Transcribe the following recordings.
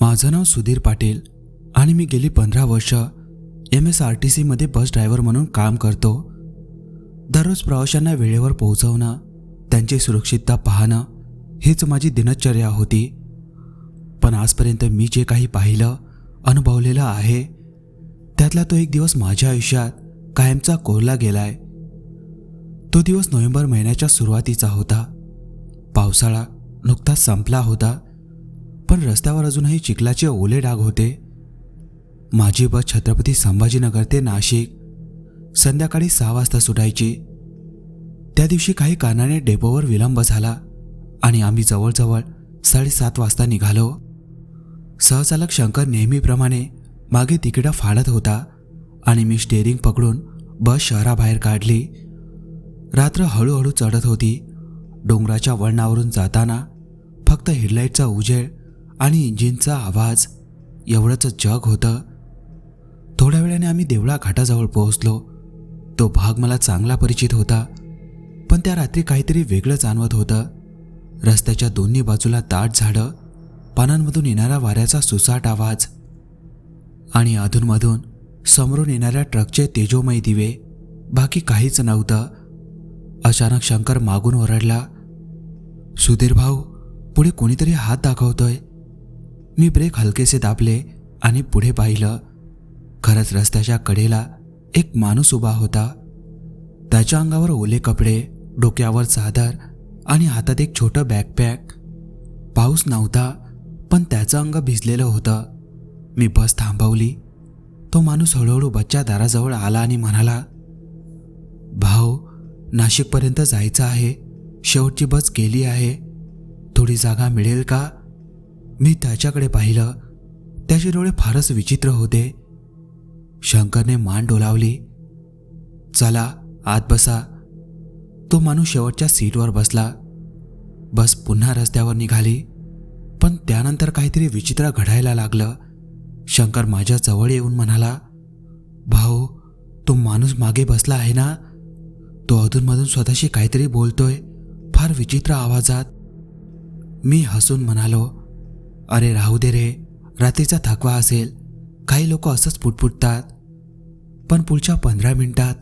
माझं नाव सुधीर पाटील आणि मी गेली पंधरा वर्ष एम एस आर टी सीमध्ये बस ड्रायव्हर म्हणून काम करतो. दररोज प्रवाशांना वेळेवर पोहोचवणं त्यांची सुरक्षितता पाहणं हीच माझी दिनचर्या होती. पण आजपर्यंत मी जे काही पाहिलं अनुभवलेलं आहे त्यातला तो एक दिवस माझ्या आयुष्यात कायमचा कोरला गेलाय. तो दिवस नोव्हेंबर महिन्याच्या सुरुवातीचा होता. पावसाळा नुकताच संपला होता पण रस्त्यावर अजूनही चिखलाचे ओले डाग होते. माझी बस छत्रपती संभाजीनगर ते नाशिक संध्याकाळी सहा वाजता सुटायची. त्या दिवशी काही कारणाने डेपोवर विलंब झाला आणि आम्ही जवळजवळ साडेसात वाजता निघालो. सहचालक शंकर नेहमीप्रमाणे मागे तिकडं फाडत होता आणि मी स्टेअरिंग पकडून बस शहराबाहेर काढली. रात्र हळूहळू चढत होती. डोंगराच्या वळणावरून जाताना फक्त हेडलाईटचा उजेड आणि इंजिनचा आवाज एवढंच जग होतं. थोड्या वेळाने आम्ही देवळा घाटाजवळ पोहोचलो. तो भाग मला चांगला परिचित होता पण त्या रात्री काहीतरी वेगळं जाणवत होतं. रस्त्याच्या दोन्ही बाजूला दाट झाडं पानांमधून येणारा वाऱ्याचा सुसाट आवाज आणि अधूनमधून समोरून येणाऱ्या ट्रकचे तेजोमय दिवे बाकी काहीच नव्हतं. अचानक शंकर मागून ओरडला सुधीर भाऊ पुढे कोणीतरी हात दाखवतोय. मी ब्रेक हलकेसे दाबले आणि पुढे पाहिलं. खरंच रस्त्याच्या कडेला एक माणूस उभा होता. त्याच्या अंगावर ओले कपडे डोक्यावर चादर आणि हातात एक छोटं बॅकपॅक पाऊस नव्हता पण त्याचं अंग भिजलेलं होतं. मी बस थांबवली. तो माणूस हळूहळू बच्च्या दाराजवळ आला आणि म्हणाला भाऊ नाशिकपर्यंत जायचं आहे. शेवटची बस गेली आहे. थोडी जागा मिळेल का? मी त्याच्याकडे पाहिलं. त्याचे डोळे फारच विचित्र होते. शंकरने मान डोलावली चला आत बसा. तो माणूस शेवटच्या सीटवर बसला. बस पुन्हा रस्त्यावर निघाली. पण त्यानंतर काहीतरी विचित्र घडायला लागलं. शंकर माझ्या जवळ येऊन म्हणाला भाऊ तो माणूस मागे बसला आहे ना? तो अधूनमधून स्वतःशी काहीतरी बोलतोय फार विचित्र आवाजात. मी हसून म्हणालो अरे राहू दे रे रात्रीचा थकवा असेल काही लोक असंच पुटपुटतात. पण पुढच्या पंधरा मिनिटात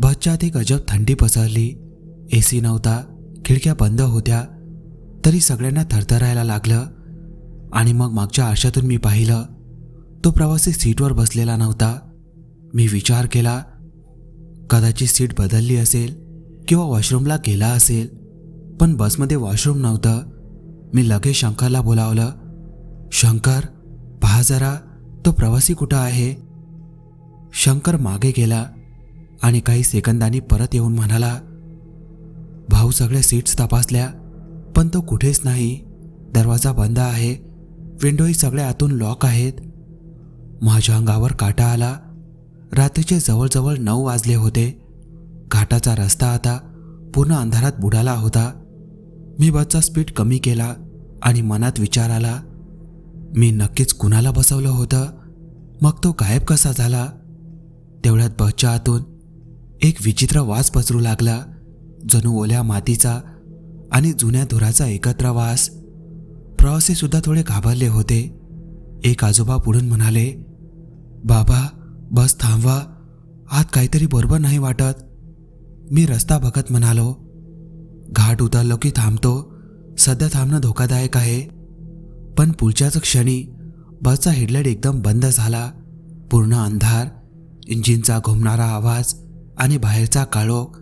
बसच्यात एक अजब थंडी पसरली. ए सी नव्हता खिडक्या बंद होत्या तरी सगळ्यांना थरथरायला लागलं. आणि मग मागच्या आरशातून मी पाहिलं तो प्रवासी सीटवर बसलेला नव्हता. मी विचार केला कदाचित सीट बदलली असेल किंवा वॉशरूमला गेला असेल पण बसमध्ये वॉशरूम नव्हतं. मी लगेच शंकरला बोलावलं शंकर पहा जरा तो प्रवासी कुठं आहे? शंकर मागे गेला आणि काही सेकंदांनी परत येऊन म्हणाला भाऊ सगळ्या सीट्स तपासल्या पण तो कुठेच नाही. दरवाजा बंद आहे. विंडोही सगळ्या आतून लॉक आहेत. माझ्या अंगावर काटा आला. रात्रीचे जवळजवळ नऊ वाजले होते. घाटाचा रस्ता आता पूर्ण अंधारात बुडाला होता. मी बसचा स्पीड कमी केला आणि मनात विचार आला. मी नक्कीच कुणाला बसवलं होतं? मग तो गायब कसा झाला? तेवढ्यात बसच्या आतून एक विचित्र वास पसरू लागला. जणू ओल्या मातीचा आणि जुन्या धुराचा एकत्र वास. प्रवासी सुद्धा थोडे घाबरले होते. एक आजोबा पुढून म्हणाले बाबा बस थांबवा. आत काहीतरी बरोबर नाही वाटत. मी रस्ता बघत म्हणालो घाट उतरलो की थांबतो. सध्या थांबणं धोकादायक आहे. पण पुढच्याच क्षणी बसचा हेडलाईट एकदम बंद झाला. पूर्ण अंधार इंजिनचा घुमणारा आवाज आणि बाहेरचा काळोख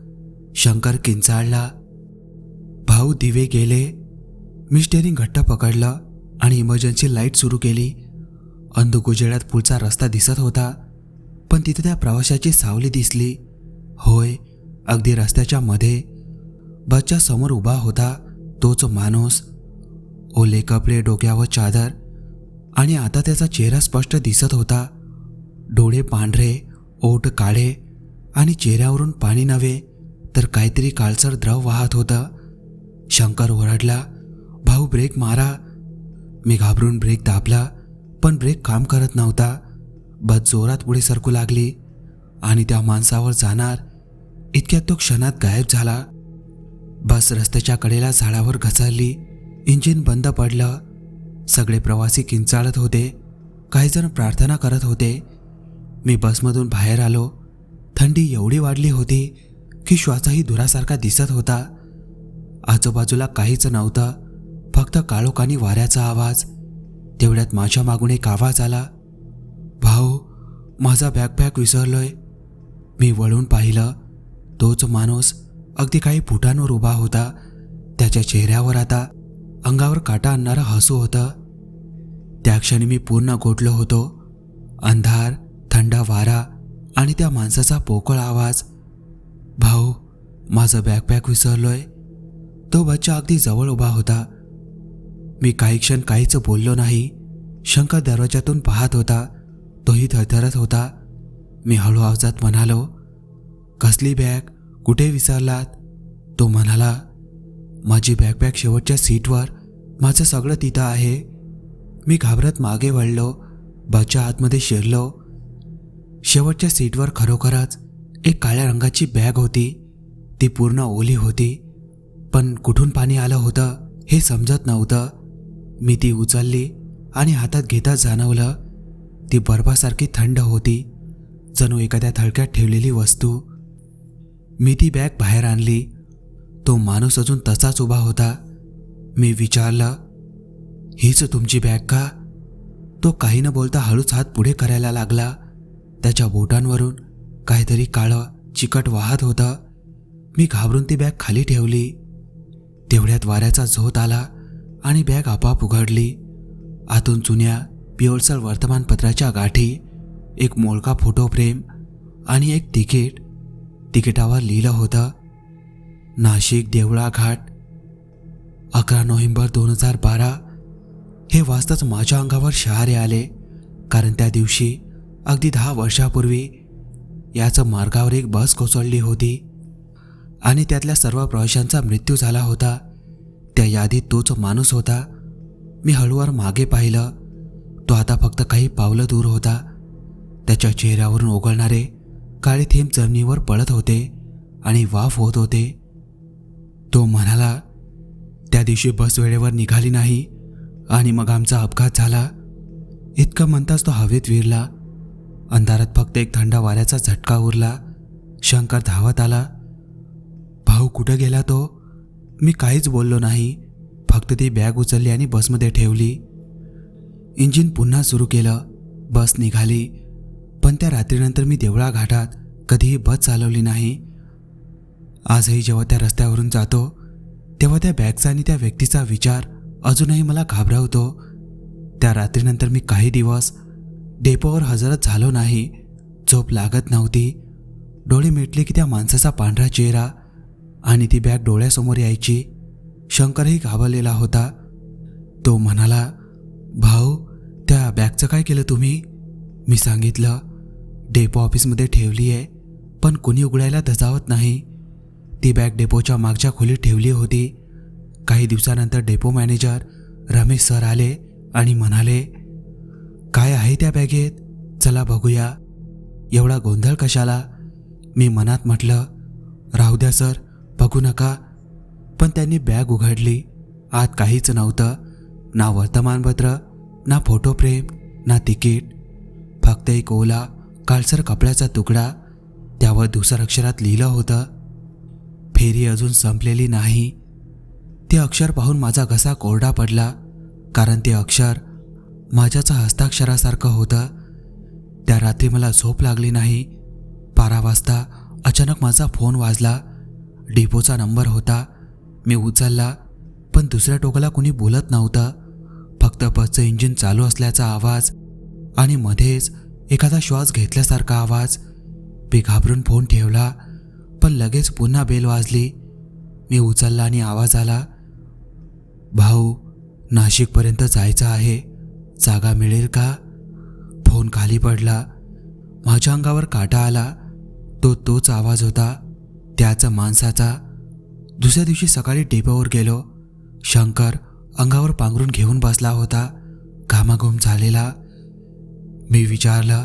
शंकर किंचाळला. भाऊ दिवे गेले. मी स्टेरिंग घट्ट पकडलं आणि इमर्जन्सी लाइट सुरू केली. अंधुकुजेळ्यात पुढचा रस्ता दिसत होता पण तिथे त्या प्रवाशाची सावली दिसली. होय अगदी रस्त्याच्या मध्ये बसच्या समोर उभा होता तोच माणूस. ओले कपडे डोक्यावर चादर आणि आता त्याचा चेहरा स्पष्ट दिसत होता. डोळे पांढरे ओठ काळे आणि चेहऱ्यावरून पाणी नव्हे तर काहीतरी काळसर द्रव वाहत होतं. शंकर ओरडला भाऊ ब्रेक मारा. मी घाबरून ब्रेक दाबला पण ब्रेक काम करत नव्हता. बस जोरात पुढे सरकू लागली आणि त्या माणसावर जाणार. इतक्यात तो क्षणात गायब झाला. बस रस्त्याच्या कडेला झाडावर घसरली. इंजिन बंद पडलं. सगळे प्रवासी किंचाळत होते. काहीजण प्रार्थना करत होते. मी बसमधून बाहेर आलो. थंडी एवढी वाढली होती की श्वासही धुरासारखा दिसत होता. आजूबाजूला काहीच नव्हतं. फक्त काळोखानी वाऱ्याचा आवाज. तेवढ्यात माझ्या मागून एक आवाज आला. भाऊ माझा बॅकपॅक विसरलोय. मी वळून पाहिलं. तोच माणूस अगदी काही फुटांवर उभा होता. त्याच्या चेहऱ्यावर आता अंगावर काटा आणणारं हसू होतं. त्या क्षणी मी पूर्ण गोठलो होतो. अंधार थंड वारा आणि त्या माणसाचा पोकळ आवाज. भाऊ माझं बॅकपॅक विसरलोय. तो बच्चा अगदी जवळ उभा होता. मी काही क्षण काहीच बोललो नाही. शंकर दरवाजातून पाहत होता. तोही थरथरत होता. मी हळू आवाजात म्हणालो कसली बॅग? कुठे विसरलात? तो म्हणाला माझी बॅकपॅक शेवटच्या सीटवर. माझं सगळं तिथं आहे. मी घाबरत मागे वळलो. बच्चा आतमध्ये शिरलो. शेवटच्या सीटवर खरोखरच एक काळ्या रंगाची बॅग होती. ती पूर्ण ओली होती. पण कुठून पाणी आलं होतं हे समजत नव्हतं. मी ती उचलली आणि हातात घेताच जाणवलं. ती बर्फासारखी थंड होती. जणू एखाद्या थळक्यात ठेवलेली वस्तू. मी ती बॅग बाहेर आणली. तो माणूस अजून तसाच उभा होता. मी विचारलं हीच तुमची बॅग का? तो काही न बोलता हळूच हात पुढे करायला लागला. त्याच्या बोटांवरून काहीतरी काळं चिकट वाहत होतं. मी घाबरून ती बॅग खाली ठेवली. तेवढ्यात वाऱ्याचा झोत आला. आणि बॅग आपोआप उघडली. आतून जुन्या पिवळसर वर्तमानपत्राच्या गाठी एक मोलका फोटो फ्रेम आणि एक तिकीट. तिकिटावर लिहिलं होतं नाशिक देवळा घाट अकरा नोव्हेंबर दोन हजार बारा. हे वाचताच माझ्या अंगावर शहारे आले कारण त्या दिवशी अगदी दहा वर्षापूर्वी याच मार्गावर एक बस कोसळली होती. आणि त्यातल्या सर्व प्रवाशांचा मृत्यू झाला होता. त्या यादीत तोच माणूस होता. मी हळूवार मागे पाहिलं. तो आता फक्त काही पावलं दूर होता. त्याच्या चेहऱ्यावरून ओघळणारे काळे थेंब जमिनीवर पडत होते आणि वाफ होत होते. तो म्हणाला त्या दिवशी बस वेळेवर निघाली नाही आणि मग आमचा अपघात झाला. इतकं म्हणताच तो हवेत विरला. अंधारात फक्त एक थंड वाऱ्याचा झटका उरला. शंकर धावत आला. भाऊ कुठं गेला तो? मी काहीच बोललो नाही. फक्त ती बॅग उचलली आणि बसमध्ये ठेवली. इंजिन पुन्हा सुरू केलं. बस निघाली. पण त्या रात्रीनंतर मी देवळा घाटात कधीही बस चालवली नाही. आजही जेव्हा त्या रस्त्यावरून जातो तेव्हा त्या बॅगचा आणि त्या व्यक्तीचा विचार अजूनही मला घाबरवतो. त्या रात्रीनंतर मी काही दिवस डेपोवर हजरच झालो नाही. झोप लागत नव्हती. डोळे मिटले की त्या माणसाचा पांढरा चेहरा आणि ती बॅग डोळ्यासमोर यायची. शंकरही घाबरलेला होता. तो म्हणाला भाऊ त्या बॅगचं काय केलं तुम्ही? मी सांगितलं डेपो ऑफिसमध्ये ठेवली आहे पण कुणी उघडायला धजावत नाही. ती बॅग डेपोच्या मागच्या खोलीत ठेवली होती. काही दिवसानंतर डेपो मॅनेजर रमेश सर आले आणि म्हणाले काय आहे त्या बॅगेत? चला बघूया. एवढा गोंधळ कशाला? मी मनात म्हटलं राहू द्या सर. बघू नका. पण त्यांनी बॅग उघडली. आत काहीच नव्हतं. ना वर्तमानपत्र ना फोटो फ्रेम ना तिकीट. फक्त एक ओला काळसर कपड्याचा तुकडा. त्यावर दुसऱ्या अक्षरात लिहिलं होतं. फेरी अजून संपलेली नाही. ते अक्षर पाहून माझा घसा कोरडा पडला. कारण ते अक्षर माझ्याचं हस्ताक्षरासारखं होतं. त्या रात्री मला झोप लागली नाही. बारा वाजता अचानक माझा फोन वाजला. डिपोचा नंबर होता. मी उचलला पण दुसऱ्या टोकाला कुणी बोलत नव्हतं. फक्त बसचं इंजिन चालू असल्याचा आवाज आणि मध्येच एखादा श्वास घेतल्यासारखा आवाज. मी घाबरून फोन ठेवला पण लगेच पुन्हा बेल वाजली. मी उचलला आणि आवाज आला भाऊ नाशिकपर्यंत जायचं आहे. जागा मिळेल का? फोन खाली पडला. माझ्या अंगावर काटा आला. तो तोच आवाज होता. त्याचा माणसाचा. दुसऱ्या दिवशी सकाळी डेपोवर गेलो. शंकर अंगावर पांघरून घेऊन बसला होता. घामाघूम झालेला. मी विचारलं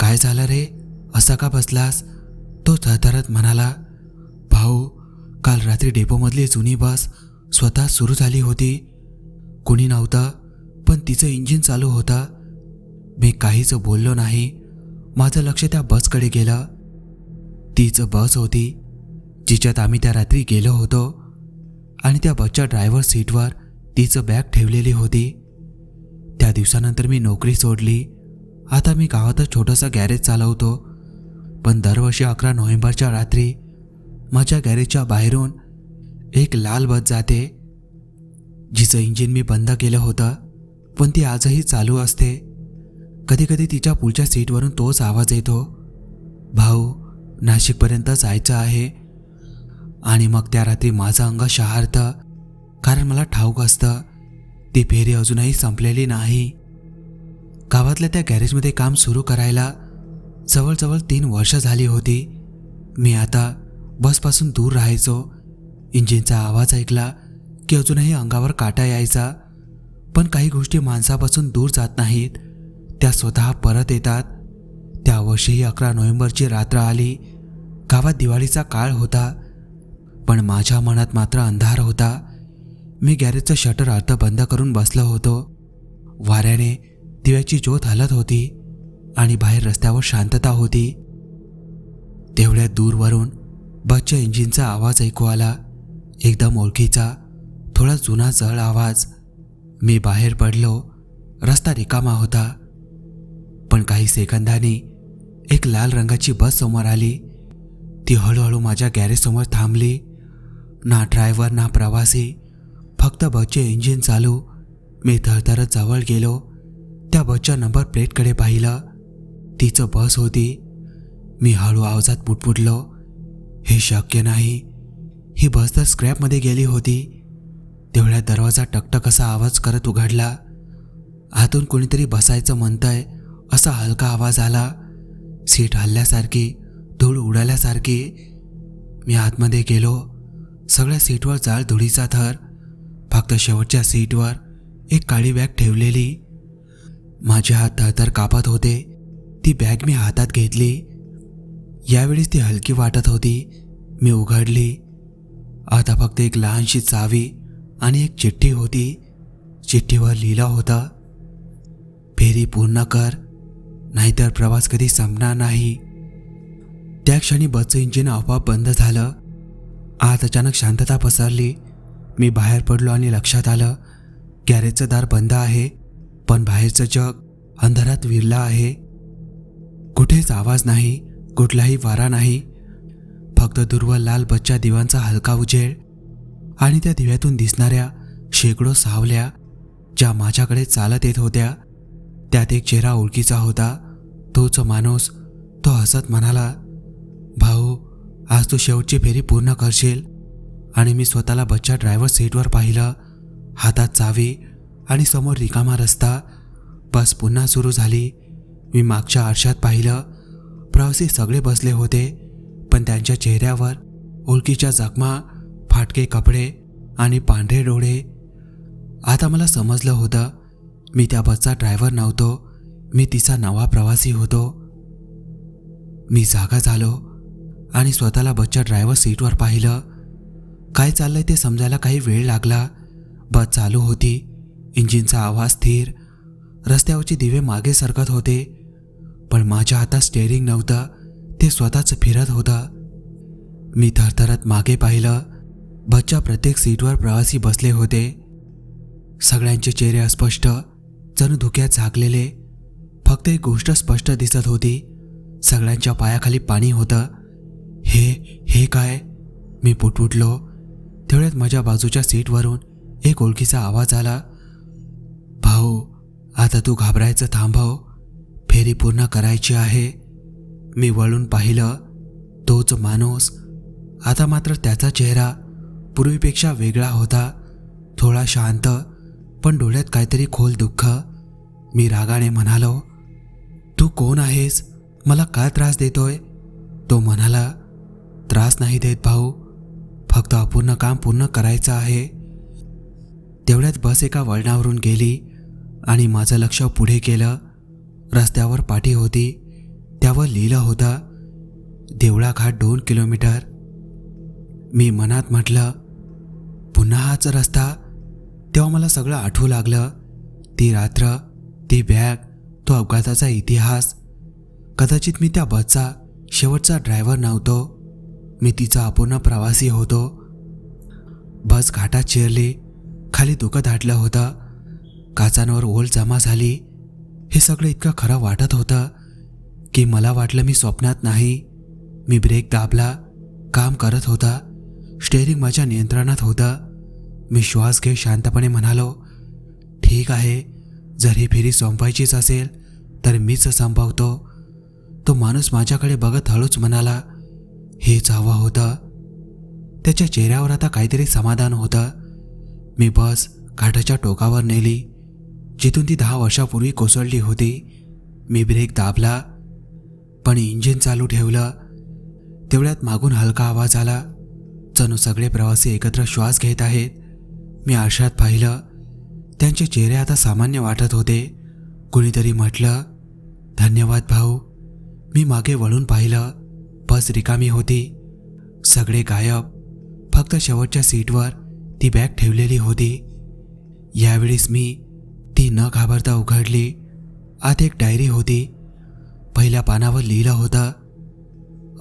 काय झालं रे? असा का बसलास? तो थरथरत म्हणाला भाऊ काल रात्री डेपोमधली जुनी बस स्वतः सुरू झाली होती. कुणी नव्हतं पण तिचं इंजिन चालू होतं. मी काहीच बोललो नाही. माझं लक्ष त्या बसकडे गेलं. तीच बस होती. जिच्यात आम्ही त्या रात्री गेलो होतो आणि त्या बसच्या ड्रायव्हर सीटवर तिचं बॅग ठेवलेली होती. त्या दिवसानंतर मी नोकरी सोडली. आता मी गावातच छोटंसं गॅरेज चालवतो. पण दरवर्षी अकरा नोव्हेंबरच्या रात्री माझ्या गॅरेजच्या बाहेरून एक लाल बस जाते जिचं इंजिन मी बंद केलं होतं पण ती आजही चालू असते. कधीकधी तिच्या पुढच्या सीटवरून तोच आवाज येतो. भाऊ नाशिकपर्यंत जायचं आहे. आणि मग त्या रात्री माझं अंग शहारतं कारण मला ठाऊक असतं ती फेरी अजूनही संपलेली नाही. गावातल्या त्या गॅरेजमध्ये काम सुरू करायला जवळजवळ तीन वर्ष झाली होती. मी आता बसपासून दूर राहायचो. इंजिनचा आवाज ऐकला की अजूनही अंगावर काटा यायचा. पण काही गोष्टी माणसापासून दूर जात नाहीत. त्या स्वतः परत येतात. त्या वर्षीही अकरा नोव्हेंबरची रात्र आली. गावात दिवाळीचा काळ होता. पण माझ्या मनात मात्र अंधार होता. मी गॅरेजचं शटर अर्ध बंद करून बसलो होतो. वाऱ्याने दिव्याची ज्योत हलत होती आणि बाहेर रस्त्यावर शांतता होती. तेवढ्या दूरवरून बसच्या इंजिनचा आवाज ऐकू आला. एकदम ओळखीचा थोडा जुना जळ आवाज. मी बाहेर पडलो. रस्ता रिकामा होता. पण काही सेकंदांनी एक लाल रंगाची बस समोर आली. ती हळूहळू माझ्या गॅरेजसमोर थांबली. ना ड्रायव्हर ना प्रवासी. फक्त बसचे इंजिन चालू. मी थरथरत जवळ गेलो. त्या बसच्या नंबर प्लेटकडे पाहिलं. तिचं बस होती. मी हळू आवाजात पुटपुटलो. हे शक्य नाही. ही बस तर स्क्रॅपमध्ये गेली होती. तेवढ्या दरवाजा टकटक असा आवाज करत उघडला. आतून कोणीतरी बसायचं म्हणतंय असा हलका आवाज आला. सीट हल्ल्यासारखी धूळ उडाल्यासारखी. मी आतमध्ये गेलो. सगळ्या सीटवर जाळ धुळीचा थर फक्त शेवटच्या सीटवर एक काळी बॅग ठेवलेली. माझे हात थरथर कापत होते. ती बॅग मी हातात घेतली. यावेळीच ती हलकी वाटत होती. मी उघडली. आता फक्त एक लहानशी चावी आणि एक चिठ्ठी होती. चिठ्ठीवर लिहिलं होतं फेरी पूर्ण कर नाहीतर प्रवास कधी संपणार नाही. त्या क्षणी बसचं इंजिन आपोआप बंद झालं. आत अचानक शांतता पसरली. मी बाहेर पडलो आणि लक्षात आलं गॅरेजचं दार बंद आहे पण बाहेरचं जग अंधारात विरलं आहे. कुठेच आवाज नाही कुठलाही वारा नाही. फक्त दुर्व लाल बच्चा दिवांचा हलका उजेड आणि त्या दिव्यातून दिसणाऱ्या शेकडो सावल्या ज्या माझ्याकडे चालत येत होत्या. त्यात एक चेहरा ओळखीचा होता. तोच माणूस तो हसत म्हणाला भाऊ आज तू शेवटची फेरी पूर्ण करशील. आणि मी स्वतःला बच्चा ड्रायव्हर सीटवर पाहिलं. हातात चावी आणि समोर रिकामा रस्ता. बस पुन्हा सुरू झाली. मी मागच्या आरशात पाहिलं. प्रवासी सगळे बसले होते पण त्यांच्या चेहऱ्यावर ओळखीच्या जखमा फाटके कपडे आणि पांढरे डोळे. आता मला समजलं होतं मी त्या बसचा ड्रायव्हर नव्हतो. मी तिचा नवा प्रवासी होतो. मी जागा झालो. आणि स्वतःला बसच्या ड्रायव्हर सीटवर पाहिलं. काय चाललंय ते समजायला काही वेळ लागला. बस चालू होती. इंजिनचा आवाज स्थिर. रस्त्यावरचे दिवे मागे सरकत होते. पण माझ्या हातात स्टेअरिंग नव्हतं. ते स्वतःच फिरत होतं. मी थरथरत मागे पाहिलं. बसच्या प्रत्येक सीटवर प्रवासी बसले होते. सगळ्यांचे चेहरे अस्पष्ट जणू धुक्यात झाकलेले. फक्त एक गोष्ट स्पष्ट दिसत होती. सगळ्यांच्या पायाखाली पाणी होतं. हे हे काय? मी पुटपुटलो. तेवढ्यात माझ्या बाजूच्या सीटवरून एक ओळखीचा आवाज आला. भाऊ आता तू घाबरायचं थांबव. फेरी पूर्ण करायची आहे. मी वळून पाहिलं. तोच माणूस. आता मात्र त्याचा चेहरा पूर्वीपेक्षा वेगळा होता. थोडा शांत पण डोळ्यात काहीतरी खोल दुःख. मी रागाने म्हणालो तू कोण आहेस? मला का त्रास देतोय? तो म्हणाला त्रास नाही देत भाऊ. फक्त अपूर्ण काम पूर्ण करायचं आहे. तेवढ्यात बस एका वळणावरून गेली आणि माझं लक्ष पुढे केलं. रस्त्यावर पाठी होती. त्यावर लिहिलं होतं देवळाघाट दोन किलोमीटर. मी मनात म्हटलं पुन्हा हाच रस्ता? तेव्हा मला सगळं आठवू लागलं. ती रात्र ती बॅग तो अपघाताचा इतिहास. कदाचित मी त्या बसचा शेवटचा ड्रायव्हर नव्हतो. मी तिचा अपूर्ण प्रवासी होतो. बस घाटात चिरली खाली दुखत दाटलं होतं. काचांवर ओल जमा झाली. हे सगळं इतकं खरं वाटत होतं की मला वाटलं मी स्वप्नात नाही. मी ब्रेक दाबला. काम करत होता. स्टेअरिंग माझ्या नियंत्रणात होतं. मी श्वास घेत शांतपणे म्हणालो ठीक आहे. जर ही फेरी संपायचीच असेल तर मीच संपवतो. तो माणूस माझ्याकडे बघत हळूच म्हणाला हेच हवं होतं. त्याच्या चेहऱ्यावर आता काहीतरी समाधान होतं. मी बस घाटाच्या टोकावर नेली. जिथून ती दहा वर्षापूर्वी कोसळली होती. मी ब्रेक दाबला. पण इंजिन चालू ठेवलं. तेवढ्यात मागून हलका आवाज आला. जणू सगळे प्रवासी एकत्र श्वास घेत आहेत. मी आरशात पाहिलं. त्यांचे चेहरे आता सामान्य वाटत होते. कुणीतरी म्हटलं धन्यवाद भाऊ. मी मागे वळून पाहिलं. बस रिकामी होती. सगळे गायब. फक्त शेवटच्या सीटवर ती बॅग ठेवलेली होती. यावेळेस मी ती न घाबरता उघडली. आत एक डायरी होती. पहिल्या पानावर लिहिलं होतं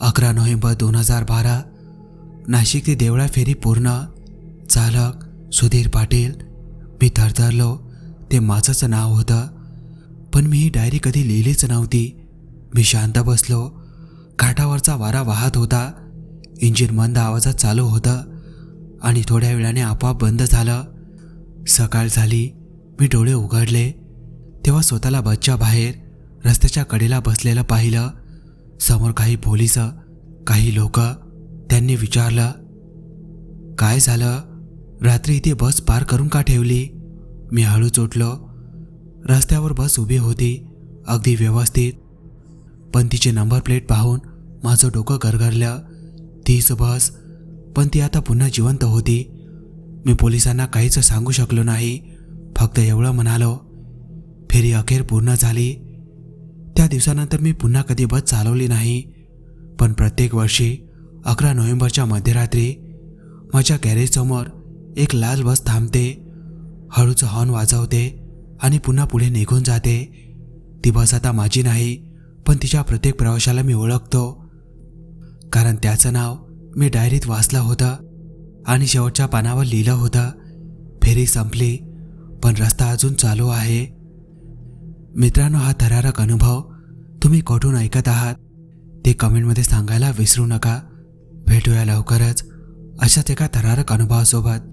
अकरा नोव्हेंबर दोन हजार बारा नाशिक ते देवळा फेरी पूर्ण. चालक सुधीर पाटील. मी थरथरलो. ते माझंच नाव होतं. पण मी ही डायरी कधी लिहिलीच नव्हती. मी शांत बसलो. काठावरचा वारा वाहत होता. इंजिन मंद आवाजात चालू होतं आणि थोड्या वेळाने आपोआप बंद झालं. सकाळ झाली. मी डोळे उघडले. तेव्हा स्वतःला बसच्या बाहेर रस्त्याच्या कडेला बसलेलं पाहिलं. समोर काही पोलीस काही लोक त्यांनी विचारलं काय झालं? रात्री इथे बस पार करून का ठेवली? मी हळूच उठलो रस्त्यावर बस उभी होती अगदी व्यवस्थित. पण तिचे नंबर प्लेट पाहून माझं डोकं गरगरलं तीच बस पण ती आता पुन्हा जिवंत होती. मी पोलिसांना काहीच सांगू शकलो नाही. फक्त एवढं म्हणालो फेरी अखेर पूर्ण झाली. त्या दिवसानंतर मी पुन्हा कधी बस चालवली नाही. पण प्रत्येक वर्षी अकरा नोव्हेंबरच्या मध्यरात्री माझ्या गॅरेजसमोर एक लाल बस थांबते. हळूचं हॉर्न वाजवते आणि पुन्हा पुढे निघून जाते. ती बस आता माझी नाही पण तिच्या प्रत्येक प्रवाशाला मी ओळखतो. कारण त्याचं नाव मी डायरीत वाचलं होतं आणि शेवटच्या पानावर लिहिलं होतं. फेरी संपली पण रस्ता अजून चालू आहे. मित्रांनो हा थरारक अनुभव तुम्ही कुठून ऐकत आहात? ते कमेंटमध्ये सांगायला विसरू नका. भेटूया लवकरच अशाच एका थरारक अनुभवासोबत.